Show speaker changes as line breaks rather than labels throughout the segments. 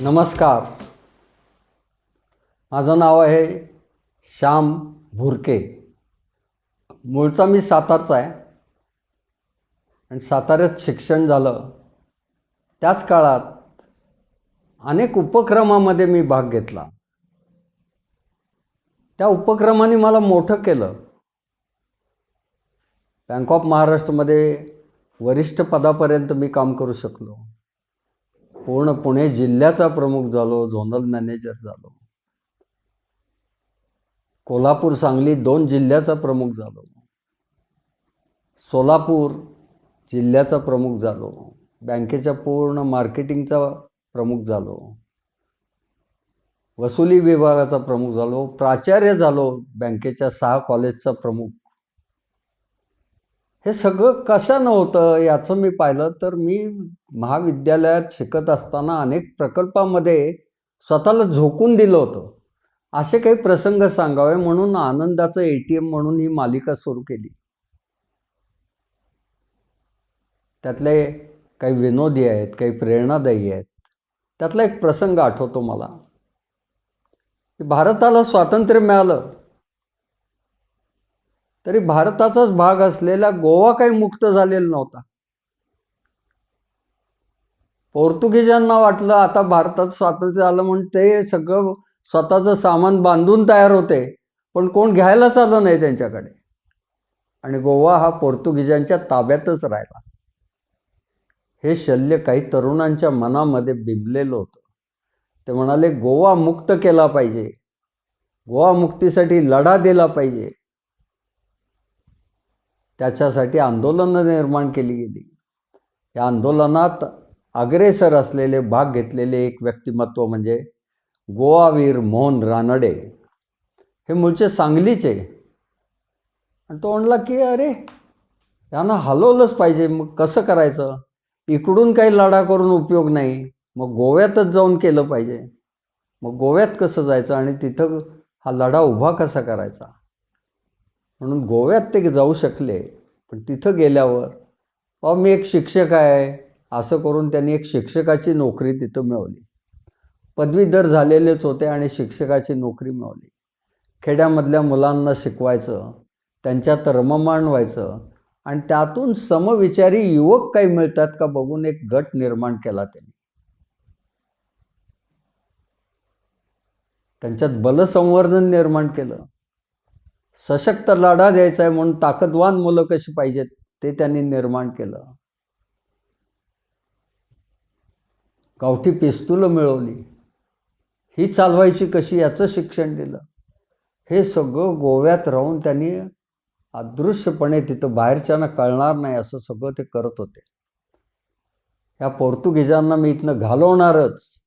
नमस्कार. माझं नाव आहे श्याम भुरके. मूळचा मी सातारचा आहे. आणि साताऱ्यात शिक्षण झालं. त्याच काळात अनेक उपक्रमामध्ये मी भाग घेतला. त्या उपक्रमाने मला मोठं केलं. बँक ऑफ महाराष्ट्रमध्ये वरिष्ठ पदापर्यंत मी काम करू शकलो. पूर्ण पुणे जिल्ह्याचा प्रमुख झालो झोनल मॅनेजर झालो. कोल्हापूर सांगली दोन जिल्ह्याचा प्रमुख झालो. सोलापूर जिल्ह्याचा प्रमुख झालो. बँकेच्या पूर्ण मार्केटिंगचा प्रमुख झालो. वसुली विभागाचा प्रमुख झालो. प्राचार्य झालो. बँकेच्या सहा कॉलेजचा प्रमुख. हे सगळं कशानं होतं याचं मी पाहिलं तर मी महाविद्यालयात शिकत असताना अनेक प्रकल्पामध्ये स्वतःला झोकून दिलं होतं. असे काही प्रसंग सांगावे म्हणून आनंदाचं ए टी एम म्हणून ही मालिका सुरू केली. त्यातले काही विनोदी आहेत काही प्रेरणादायी आहेत. त्यातला एक प्रसंग आठवतो मला. भारताला स्वातंत्र्य मिळालं. तरी भारताचाच भाग असलेला गोवा काही मुक्त झालेला नव्हता. पोर्तुगीजांना वाटलं आता भारतात स्वातंत्र्य आलं म्हणून ते सगळं स्वतःचं सामान बांधून तयार होते पण कोण घ्यायलाच आलं नाही त्यांच्याकडे. आणि गोवा हा पोर्तुगीजांच्या ताब्यातच राहिला. हे शल्य काही तरुणांच्या मनामध्ये बिंबलेलं होतं. ते म्हणाले गोवा मुक्त केला पाहिजे. गोवा मुक्तीसाठी लढा दिला पाहिजे. त्याच्यासाठी आंदोलनं निर्माण केली गेली. या आंदोलनात अग्रेसर असलेले भाग घेतलेले एक व्यक्तिमत्व म्हणजे गोवावीर मोहन रानडे. हे मूळचे सांगलीचे आणि तो म्हणला की अरे यांना हलवलंच पाहिजे. मग कसं करायचं? इकडून काही लढा करून उपयोग नाही. मग गोव्यातच जाऊन केलं पाहिजे. मग गोव्यात कसं जायचं? आणि तिथं हा लढा उभा कसा करायचा? म्हणून गोव्यात ते जाऊ शकले पण तिथं गेल्यावर अहो मी एक शिक्षक आहे. असं करून त्यांनी एक शिक्षकाची नोकरी तिथं मिळवली. पदवीधर झालेलेच होते आणि शिक्षकाची नोकरी मिळवली. खेड्यामधल्या मुलांना शिकवायचं त्यांच्यात रममाण व्हायचं आणि त्यातून समविचारी युवक काही मिळतात का बघून एक गट निर्माण केला त्यांनी. त्यांच्यात बलसंवर्धन निर्माण केलं. सशक्त लढा द्यायचा आहे म्हणून ताकदवान मुलं कशी पाहिजेत ते त्यांनी निर्माण केलं. गावठी पिस्तुलं मिळवली. ही चालवायची कशी याचं शिक्षण दिलं. हे सगळं गोव्यात राहून त्यांनी अदृश्यपणे तिथं बाहेरच्यांना कळणार नाही असं सगळं ते करत होते. ह्या पोर्तुगीजांना मी इथनं घालवणारच.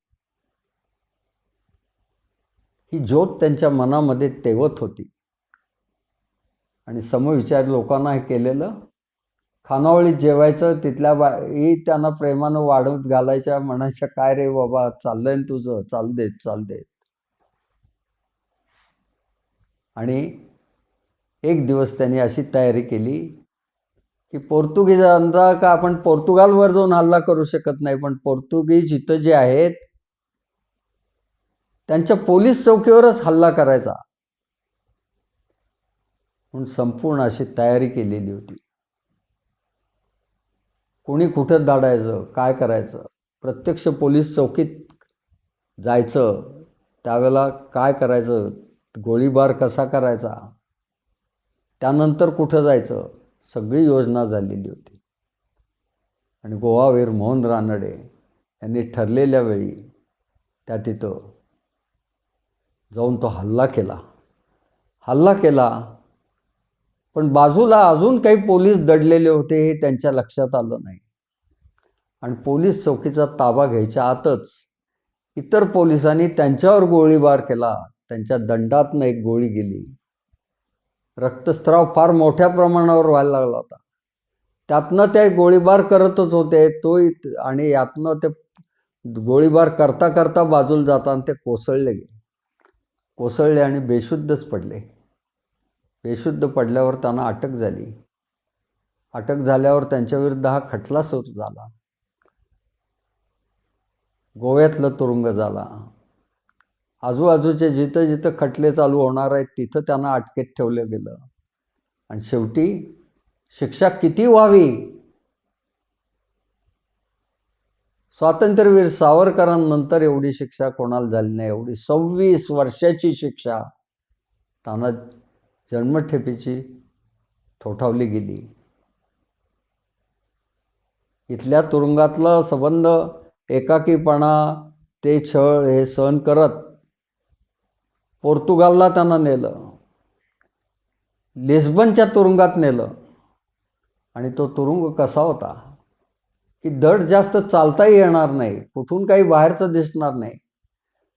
ही ज्योत त्यांच्या मनामध्ये तेवत होती. आणि समविचार लोकांना हे केलेलं. खानावळीत जेवायचं तिथल्या बाई त्यांना प्रेमानं वाढवत घालायच्या म्हणायच्या काय रे बाबा चाललंय तुझं? चाल देत चाल देत आणि एक दिवस त्यांनी अशी तयारी केली की पोर्तुगीजांचा का आपण पोर्तुगालवर जाऊन हल्ला करू शकत नाही पण पोर्तुगीज इथं जे आहेत त्यांच्या पोलीस चौकीवरच हल्ला करायचा. म्हणून संपूर्ण अशी तयारी केलेली होती. कोणी कुठं दाडायचं काय करायचं प्रत्यक्ष पोलीस चौकीत जायचं त्यावेळेला काय करायचं गोळीबार कसा करायचा त्यानंतर कुठं जायचं सगळी योजना झालेली होती. आणि गोवावीर मोहन रानडे यांनी ठरलेल्या वेळी त्या तिथं जाऊन तो हल्ला केला. हल्ला केला पण बाजूला अजून काही पोलीस दडलेले होते हे त्यांच्या लक्षात आलं नाही. आणि पोलीस चौकीचा ताबा घ्यायच्या आतच इतर पोलिसांनी त्यांच्यावर गोळीबार केला. त्यांच्या दंडातनं एक गोळी गेली. रक्तस्राव फार मोठ्या प्रमाणावर व्हायला लागला होता. त्यातनं ते गोळीबार करतच होते. तो इत- आणि यातनं ते गोळीबार करता करता बाजूला जाताना ते कोसळले गेले. कोसळले आणि बेशुद्धच पडले. बेशुद्ध पडल्यावर त्यांना अटक झाली. अटक झाल्यावर त्यांच्याविरुद्ध हा खटला सुरू झाला. गोव्यातलं तुरुंग झाला. आजूबाजूचे जिथं जिथं खटले चालू होणार आहेत तिथं त्यांना अटकेत ठेवलं गेलं. आणि शेवटी शिक्षा किती व्हावी? स्वातंत्र्यवीर सावरकरांनंतर एवढी शिक्षा कोणाला झाली नाही? एवढी सव्वीस वर्षाची शिक्षा त्यांना जन्मठेपेची ठोठावली गेली. इथल्या तुरुंगातलं संबंध एकाकीपणा ते छळ हे सहन करत पोर्तुगालला त्यांना नेलं. लिस्बनच्या तुरुंगात नेलं. आणि तो तुरुंग कसा होता? की दड जास्त चालताही येणार नाही कुठून काही बाहेरचं दिसणार नाही.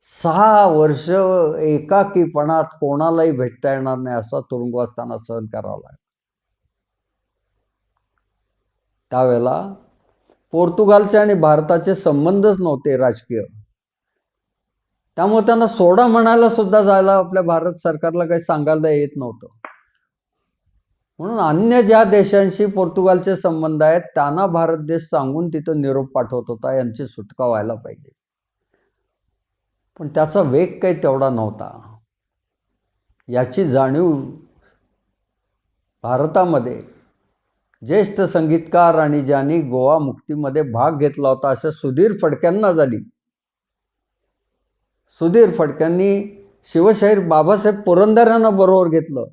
सहा वर्ष एकाकीपणात कोणालाही भेटता येणार नाही असा तुरुंगवास त्यांना सहन करावा लागला. त्यावेळेला पोर्तुगालचे आणि भारताचे संबंधच नव्हते राजकीय. त्यामुळे त्यांना सोडा म्हणायला सुद्धा जायला आपल्या भारत सरकारला काही सांगायला येत नव्हतं. म्हणून अन्य ज्या देशांशी पोर्तुगालचे संबंध आहेत त्यांना भारत देश सांगून तिथं निरोप पाठवत होता यांची सुटका व्हायला पाहिजे. पण त्याचा वेग काही तेवढा नव्हता. याची जाणीव भारतामध्ये ज्येष्ठ संगीतकार आणि ज्यांनी गोवा मुक्तीमध्ये भाग घेतला होता अशा सुधीर फडक्यांना झाली. सुधीर फडक्यांनी शिवशाहीर बाबासाहेब पुरंदरांना बरोबर घेतलं.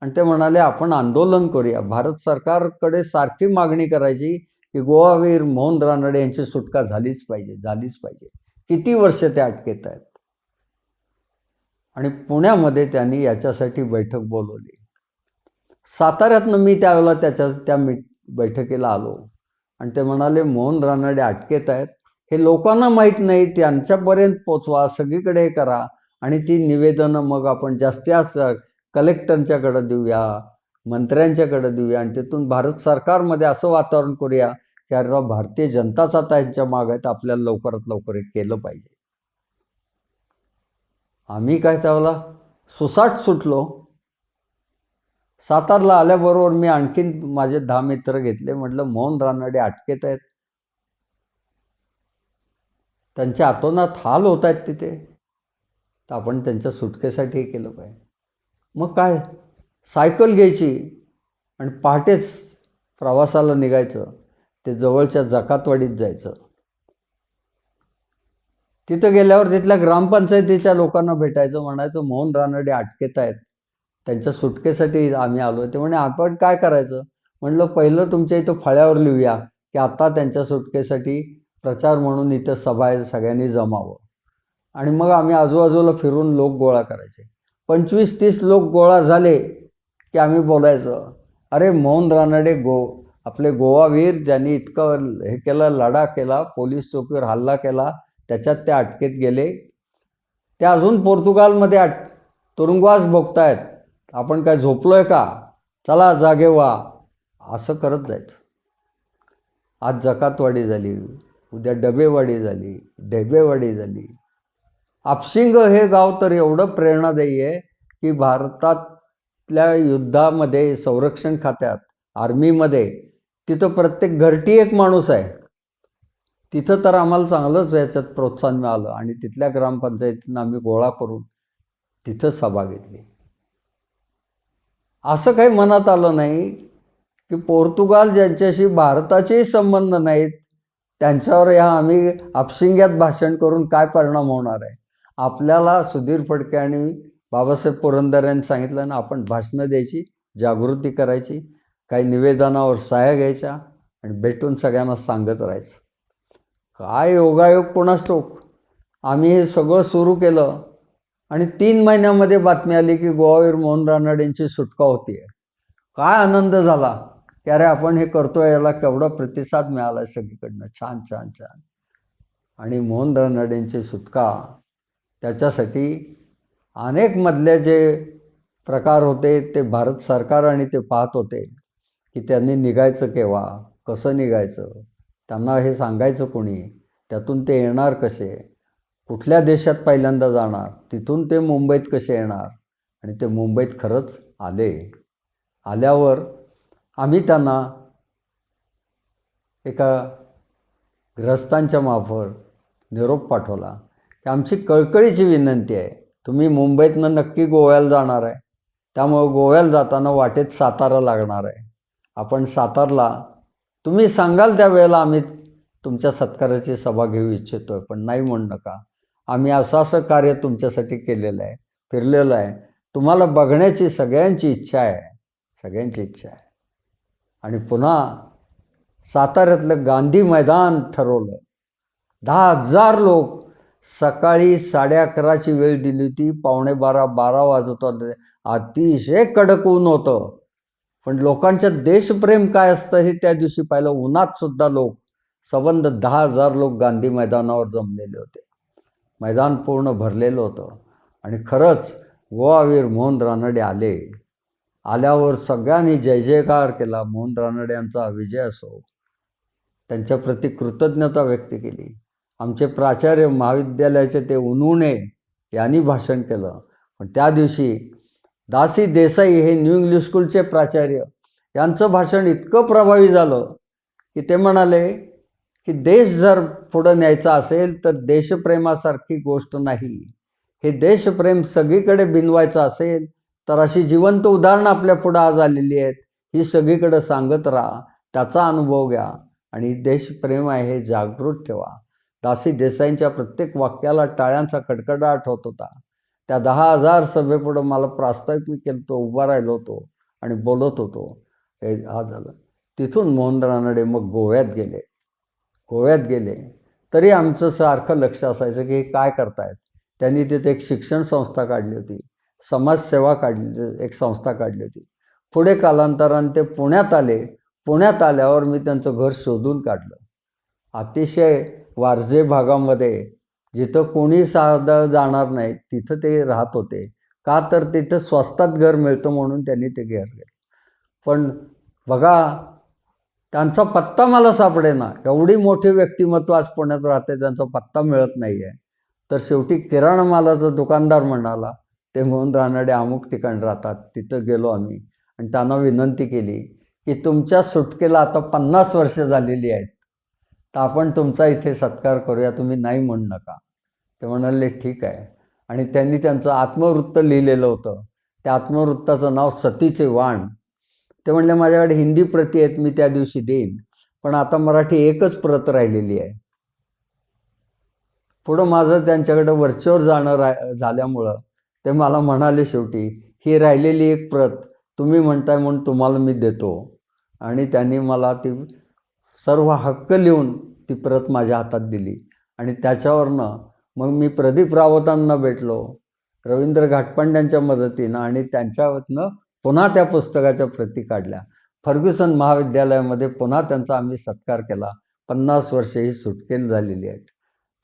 आणि ते म्हणाले आपण आंदोलन करूया. भारत सरकारकडे सारखी मागणी करायची की गोवावीर मोहन रानडे यांची सुटका झालीच पाहिजे झालीच पाहिजे. किती वर्ष ते अटकेत आहेत? आणि पुण्यामध्ये त्यांनी याच्यासाठी बैठक बोलवली. साताऱ्यातनं मी त्यावेळेला त्याच्या त्या मी बैठकीला आलो. आणि ते म्हणाले मोहन रानडे अटकेत आहेत. हे लोकांना माहीत नाही. त्यांच्यापर्यंत पोचवा. सगळीकडे हे करा. आणि ती निवेदनं मग आपण जास्ती जास्त कलेक्टरच्याकडं देऊया मंत्र्यांच्याकडं देऊया आणि तिथून भारत सरकारमध्ये असं वातावरण करूया. की अरे भारतीय जनताच आता यांच्या माग आहेत आपल्याला लवकरात लवकर हे केलं पाहिजे. आम्ही काय त्यावेळेला सुसाट सुटलो. सातारला आल्याबरोबर मी आणखीन माझे दहा मित्र घेतले. म्हटलं मोहन रानडे अटकेत आहेत. त्यांच्या आतोनात हाल होत आहेत तिथे. तर आपण त्यांच्या सुटकेसाठी हे केलं पाहिजे. मग काय? सायकल घ्यायची आणि पहाटेच प्रवासाला निघायचं. ते जवळच्या जकातवाडीत जायचं. तिथं गेल्यावर तिथल्या ग्रामपंचायतीच्या लोकांना भेटायचं म्हणायचं मोहन रानडे अटकेत आहेत. त्यांच्या सुटकेसाठी आम्ही आलो ते म्हणे आपण काय करायचं? म्हणलं पहिलं तुमच्या इथं फळ्यावर लिहूया की आता त्यांच्या सुटकेसाठी प्रचार म्हणून इथं सभा आहे सगळ्यांनी जमावं. आणि मग आम्ही आजूबाजूला फिरून लोक गोळा करायचे. पंचवीस तीस लोक गोळा झाले की आम्ही बोलायचं अरे मोहन रानडे गो आपले गोवावीर ज्यांनी इतकं हे केलं लढा केला पोलीस चौकीवर हल्ला केला त्याच्यात ते अटकेत गेले. ते अजून पोर्तुगालमध्ये अट तुरुंगवास भोगतायत. आपण काय झोपलोय का? चला जागे व्हा. असं करत जायचं. आज जकातवाडी झाली उद्या डबेवाडी झाली डेबेवाडी झाली. आपशिंग हे गाव तर एवढं प्रेरणादायी आहे की भारतातल्या युद्धामध्ये संरक्षण खात्यात आर्मीमध्ये तिथं प्रत्येक घरटी एक माणूस आहे. तिथं तर आम्हाला चांगलंच याच्यात प्रोत्साहन मिळालं आणि तिथल्या ग्रामपंचायतीनं आम्ही गोळा करून तिथं सभा घेतली. असं काही मनात आलं नाही की पोर्तुगाल ज्यांच्याशी भारताचेही संबंध नाहीत त्यांच्यावर ह्या आम्ही आपशिंग्यात भाषण करून काय परिणाम होणार आहे? आपल्याला सुधीर फडके आणि बाबासाहेब पुरंदर यांनी सांगितलं ना आपण भाषणं द्यायची जागृती करायची काही निवेदनावर सहाय्या घ्यायच्या आणि भेटून सगळ्यांना सांगत राहायचं. काय योगायोग कोणास टोक आम्ही हे सगळं सुरू केलं आणि तीन महिन्यामध्ये बातमी आली की गोवावीर मोहन रानड यांची सुटका होती आहे काय आनंद झाला? की अरे आपण हे करतोय याला केवढा प्रतिसाद मिळाला आहे सगळीकडनं. छान छान छान. आणि मोहन रानडेंची सुटका त्याच्यासाठी अनेक मधले जे प्रकार होते ते भारत सरकार आणि ते पाहत होते. की त्यांनी निघायचं केव्हा? कसं निघायचं? त्यांना हे सांगायचं कोणी? त्यातून ते येणार कसे? कुठल्या देशात पहिल्यांदा जाणार? तिथून ते मुंबईत कसे येणार? आणि ते मुंबईत खरंच आले. आल्यावर आम्ही त्यांना एका ग्रस्तांच्या मार्फत निरोप पाठवला. की आमची कळकळीची विनंती आहे तुम्ही मुंबईतनं नक्की गोव्याला जाणार आहे. त्यामुळं गोव्याला जाताना वाटेत सातारा लागणार आहे. आपण सातारला तुम्ही सांगाल त्या वेळेला आम्ही तुमच्या सत्काराची सभा घेऊ इच्छितो आहे पण नाही म्हणू नका. आम्ही असं असं कार्य तुमच्यासाठी केलेलं आहे फिरलेलं आहे. तुम्हाला बघण्याची सगळ्यांची इच्छा आहे सगळ्यांची इच्छा आहे. आणि पुन्हा साताऱ्यातलं गांधी मैदान ठरवलं. दहा हजार लोक सकाळी साडे अकराची वेळ दिली होती पावणे बारा बारा वाजत होते. अतिशय कडक ऊन होतं. पण लोकांचं देशप्रेम काय असतं हे त्या दिवशी पाहिलं. उन्हात सुद्धा लोक सबंध दहा हजार लोक गांधी मैदानावर जमलेले होते. मैदान पूर्ण भरलेलं होतं. आणि खरंच गोवावीर मोहन रानडे आले. आल्यावर सगळ्यांनी जय जयकार केला. मोहन रानडे यांचा विजय असो. त्यांच्याप्रती कृतज्ञता व्यक्त केली. आमचे प्राचार्य महाविद्यालयाचे ते उनुणे यांनी भाषण केलं. पण त्या दिवशी दासी देसाई हे न्यू इंग्लिश स्कूलचे प्राचार्य. यांचं भाषण इतकं प्रभावी झालं की ते म्हणाले की देश जर पुढं न्यायचा असेल तर देशप्रेमासारखी गोष्ट नाही. हे देशप्रेम सगळीकडे बिनवायचं असेल तर अशी जिवंत उदाहरणं आपल्या पुढं आज आलेली आहेत ही सगळीकडं सांगत राहा त्याचा अनुभव घ्या आणि देशप्रेम आहे हे जागृत ठेवा. दासी देसाईंच्या प्रत्येक वाक्याला टाळ्यांचा कडकडाट होत होता. त्या दहा हजार सभेपुढं मला प्रास्ताविक मी केलं तो उभा राहिलो होतो आणि बोलत होतो. हे हा झालं. तिथून मोहन रानडे मग गोव्यात गेले. गोव्यात गेले. तरी आमचं सारखं लक्ष असायचं की हे काय करतायत. त्यांनी तिथे एक शिक्षण संस्था काढली होती. समाजसेवा काढली एक संस्था काढली होती. पुढे कालांतराने ते पुण्यात आले. पुण्यात आल्यावर मी त्यांचं घर शोधून काढलं. अतिशय वारजे भागामध्ये जिथं कोणी साधं जाणार नाही तिथं ते राहत होते. का तर तिथं स्वस्तात घर मिळतं म्हणून त्यांनी ते घर घेतलं. पण बघा त्यांचा पत्ता मला सापडेना. एवढी मोठी व्यक्तिमत्व आज पुण्यात राहते त्यांचा पत्ता मिळत नाही आहे तर शेवटी किराणा मालाचा दुकानदार म्हणाला ते म्हणून रानडे अमुक ठिकाणी राहतात तिथं गेलो आम्ही. आणि त्यांना विनंती केली की तुमच्या सुटकेला आता पन्नास वर्ष झालेली आहेत. तर आपण तुमचा इथे सत्कार करूया तुम्ही नाही म्हणू नका. ते म्हणाले ठीक आहे. आणि त्यांनी त्यांचं आत्मवृत्त लिहिलेलं होतं. त्या आत्मवृत्ताचं नाव सतीचे वाण. ते म्हणले माझ्याकडे हिंदी प्रती आहेत मी त्या दिवशी देईन. पण आता मराठी एकच प्रत राहिलेली आहे. पुढं माझं त्यांच्याकडं वरचेवर जाणं रा झाल्यामुळं ते मला म्हणाले शेवटी ही राहिलेली एक प्रत तुम्ही म्हणताय म्हणून तुम्हाला मी देतो. आणि त्यांनी मला ती सर्व हक्क लिहून ती प्रत माझ्या हातात दिली. आणि त्याच्यावरनं मग मी प्रदीप रावतांना भेटलो रवींद्र घाटपांड्यांच्या मदतीनं आणि त्यांच्यावरनं पुन्हा त्या पुस्तकाच्या प्रती काढल्या. फर्ग्युसन महाविद्यालयामध्ये पुन्हा त्यांचा आम्ही सत्कार केला. पन्नास वर्षे ही सुटकेल झालेली आहेत.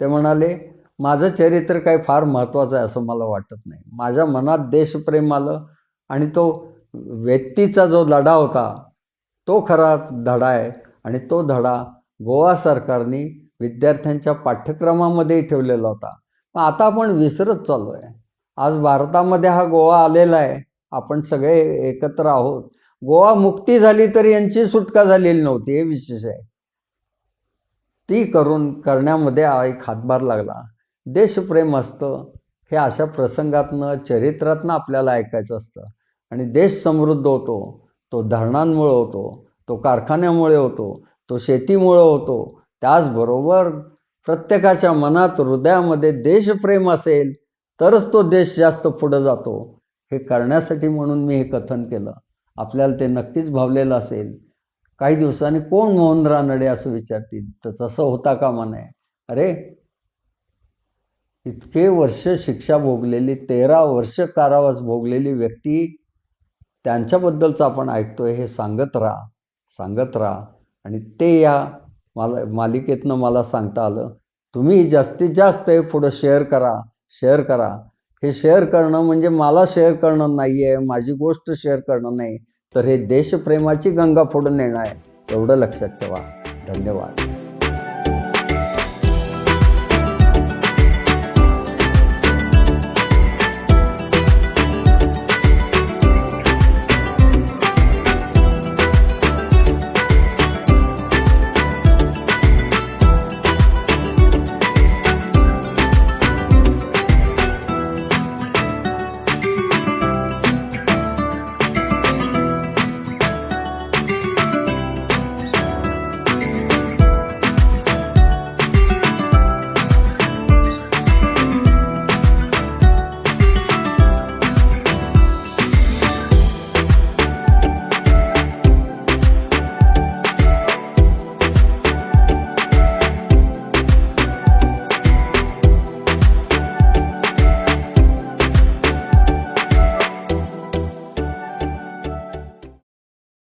ते म्हणाले माझं चरित्र काही फार महत्त्वाचं आहे असं मला वाटत नाही. माझ्या मनात देशप्रेम आलं आणि तो व्यक्तीचा जो लढा होता तो खरा धडा आहे आणि तो धडा गोवा सरकारने विद्यार्थ्यांच्या पाठ्यक्रमामध्येही ठेवलेला होता. पण आता आपण विसरत चाललो आहे आज भारतामध्ये हा गोवा आलेला आहे. आपण सगळे एकत्र आहोत. गोवा मुक्ती झाली तरी यांची सुटका झालेली नव्हती हे विशेष आहे. ती करून करण्यामध्ये एक हातभार लागला. देशप्रेम असतं हे अशा प्रसंगातनं चरित्रातनं आपल्याला ऐकायचं असतं. आणि देश समृद्ध होतो तो धरणांमुळे होतो तो कारखान्यामुळे होतो तो शेतीमुळे होतो त्याचबरोबर प्रत्येकाच्या मनात हृदयामध्ये देशप्रेम असेल तरच तो देश जास्त पुढं जातो. हे करण्यासाठी म्हणून मी हे कथन केलं. आपल्याला ते नक्कीच भावलेलं असेल. काही दिवसांनी कोण मोहन रानडे असं विचारतील? तर तसं होता कामा नये अरे इतके वर्ष शिक्षा भोगलेली तेरा वर्ष कारावास भोगलेली व्यक्ती त्यांच्याबद्दलचं आपण ऐकतोय हे सांगत राहा. सांगत राहा. आणि ते या मला मालिकेतनं मला सांगता आलं तुम्ही जास्तीत जास्त हे पुढं शेअर करा शेअर करा. हे शेअर करणं म्हणजे मला शेअर करणं नाही आहे माझी गोष्ट शेअर करणं नाही. तर हे देशप्रेमाची गंगा पुढं नेणं आहे. एवढं लक्षात ठेवा. धन्यवाद.